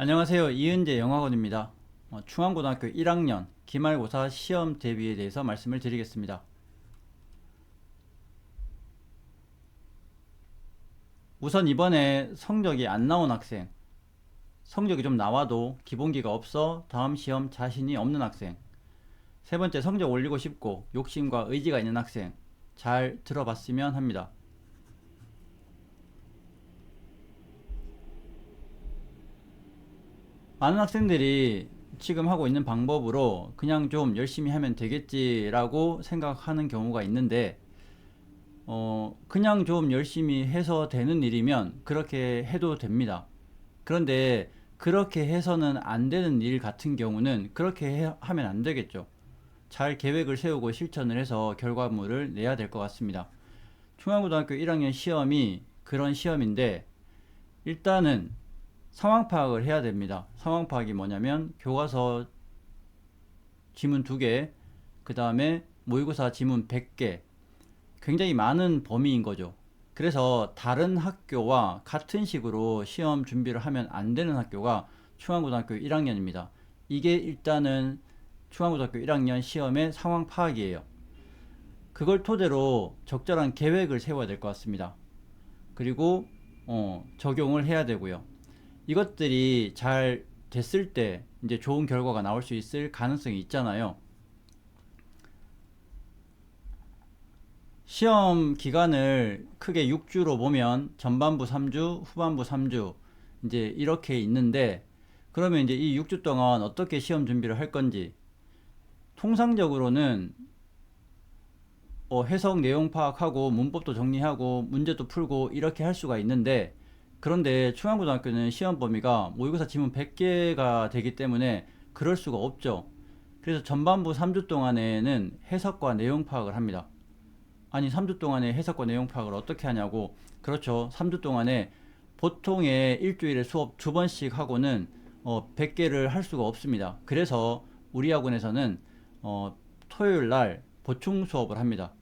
안녕하세요. 이은재 영화관입니다. 어, 중앙고등학교 1학년 기말고사 시험 대비에 대해서 말씀을 드리겠습니다. 우선 이번에 성적이 안 나온 학생, 성적이 좀 나와도 기본기가 없어 다음 시험 자신이 없는 학생, 세 번째 성적 올리고 싶고 욕심과 의지가 있는 학생, 잘 들어봤으면 합니다. 많은 학생들이 지금 하고 있는 방법으로 그냥 좀 열심히 하면 되겠지라고 생각하는 경우가 있는데, 어, 그냥 좀 열심히 해서 되는 일이면 그렇게 해도 됩니다. 그런데 그렇게 해서는 안 되는 일 같은 경우는 그렇게 해- 하면 안 되겠죠. 잘 계획을 세우고 실천을 해서 결과물을 내야 될 것 같습니다. 중앙고등학교 1학년 시험이 그런 시험인데, 일단은 상황 파악을 해야 됩니다. 상황 파악이 뭐냐면 교과서 지문 2개, 그 다음에 모의고사 지문 100개. 굉장히 많은 범위인 거죠. 그래서 다른 학교와 같은 식으로 시험 준비를 하면 안 되는 학교가 중앙고등학교 1학년입니다. 이게 일단은 중앙고등학교 1학년 시험의 상황 파악이에요. 그걸 토대로 적절한 계획을 세워야 될 것 같습니다. 그리고 어, 적용을 해야 되고요. 이것들이 잘 됐을 때 이제 좋은 결과가 나올 수 있을 가능성이 있잖아요. 시험 기간을 크게 6주로 보면 전반부 3주, 후반부 3주 이제 이렇게 있는데 그러면 이제 이 6주 동안 어떻게 시험 준비를 할 건지 통상적으로는 어, 해석 내용 파악하고 문법도 정리하고 문제도 풀고 이렇게 할 수가 있는데 그런데 중앙고등학교는 시험 범위가 모의고사 지문 100개가 되기 때문에 그럴 수가 없죠. 그래서 전반부 3주 동안에는 해석과 내용 파악을 합니다. 아니 3주 동안에 해석과 내용 파악을 어떻게 하냐고 그렇죠 3주 동안에 보통의 일주일에 수업 두 번씩 하고는 어, 100개를 할 수가 없습니다 그래서 우리 학원에서는 어, 토요일 날 보충 수업을 합니다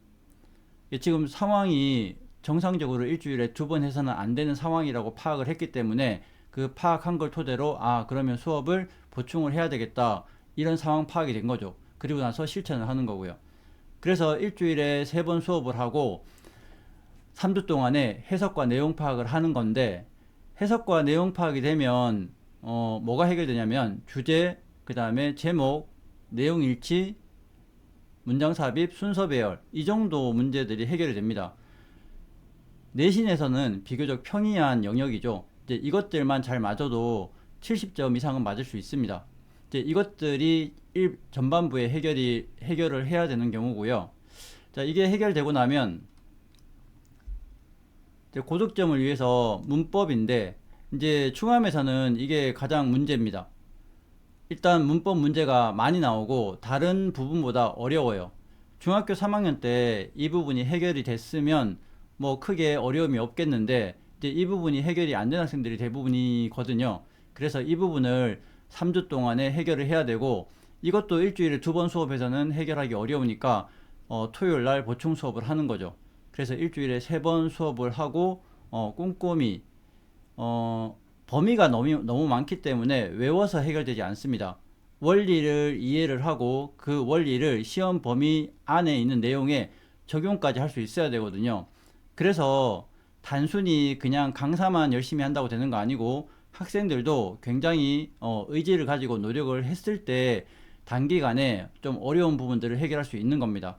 예, 지금 상황이 정상적으로 일주일에 두 번 해서는 안 되는 상황이라고 파악을 했기 때문에 그 파악한 걸 토대로 아 그러면 수업을 보충을 해야 되겠다. 이런 상황 파악이 된 거죠. 그리고 나서 실천을 하는 거고요. 그래서 일주일에 세 번 수업을 하고 3주 동안에 해석과 내용 파악을 하는 건데 해석과 내용 파악이 되면 어, 뭐가 해결되냐면 주제, 그 다음에 제목, 내용 일치, 문장 삽입, 순서 배열 이 정도 문제들이 해결이 됩니다. 내신에서는 비교적 평이한 영역이죠. 이제 이것들만 잘 맞아도 70점 이상은 맞을 수 있습니다. 이제 이것들이 일 전반부에 해결이 해결을 해야 되는 경우고요. 자, 이게 해결되고 나면 고득점을 위해서 문법인데 이제 중함에서는 이게 가장 문제입니다. 일단 문법 문제가 많이 나오고 다른 부분보다 어려워요. 중학교 3학년 때 이 부분이 해결이 됐으면 뭐 크게 어려움이 없겠는데 이제 이 부분이 해결이 안 된 학생들이 대부분이거든요. 그래서 이 부분을 3주 동안에 해결을 해야 되고 이것도 일주일에 두 번 수업해서는 해결하기 어려우니까 어, 토요일 날 보충 수업을 하는 거죠. 그래서 일주일에 세 번 수업을 하고 어, 꼼꼼히 어, 범위가 너무, 너무 많기 때문에 외워서 해결되지 않습니다. 원리를 이해를 하고 그 원리를 시험 범위 안에 있는 내용에 적용까지 할 수 있어야 되거든요. 그래서 단순히 그냥 강사만 열심히 한다고 되는 거 아니고 학생들도 굉장히 어, 의지를 가지고 노력을 했을 때 단기간에 좀 어려운 부분들을 해결할 수 있는 겁니다.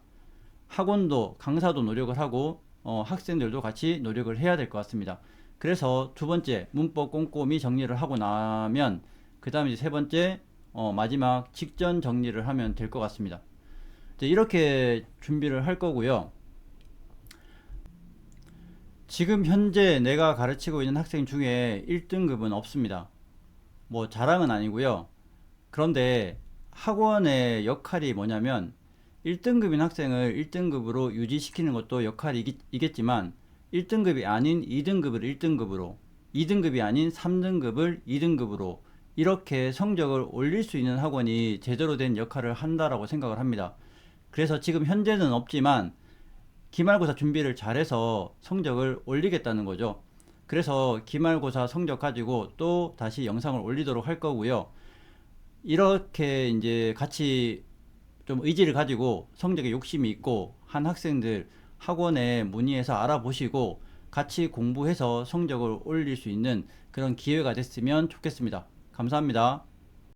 학원도 강사도 노력을 하고 어, 학생들도 같이 노력을 해야 될 것 같습니다. 그래서 두 번째 문법 꼼꼼히 정리를 하고 나면 그 다음에 세 번째 어, 마지막 직전 정리를 하면 될 것 같습니다. 이제 이렇게 준비를 할 거고요. 지금 현재 내가 가르치고 있는 학생 중에 1등급은 없습니다. 뭐 자랑은 아니고요. 그런데 학원의 역할이 뭐냐면 1등급인 학생을 1등급으로 유지시키는 것도 역할이겠지만 1등급이 아닌 2등급을 1등급으로 2등급이 아닌 3등급을 2등급으로 이렇게 성적을 올릴 수 있는 학원이 제대로 된 역할을 한다라고 생각을 합니다. 그래서 지금 현재는 없지만 기말고사 준비를 잘해서 성적을 올리겠다는 거죠. 그래서 기말고사 성적 가지고 또 다시 영상을 올리도록 할 거고요. 이렇게 이제 같이 좀 의지를 가지고 성적에 욕심이 있고 한 학생들 학원에 문의해서 알아보시고 같이 공부해서 성적을 올릴 수 있는 그런 기회가 됐으면 좋겠습니다. 감사합니다.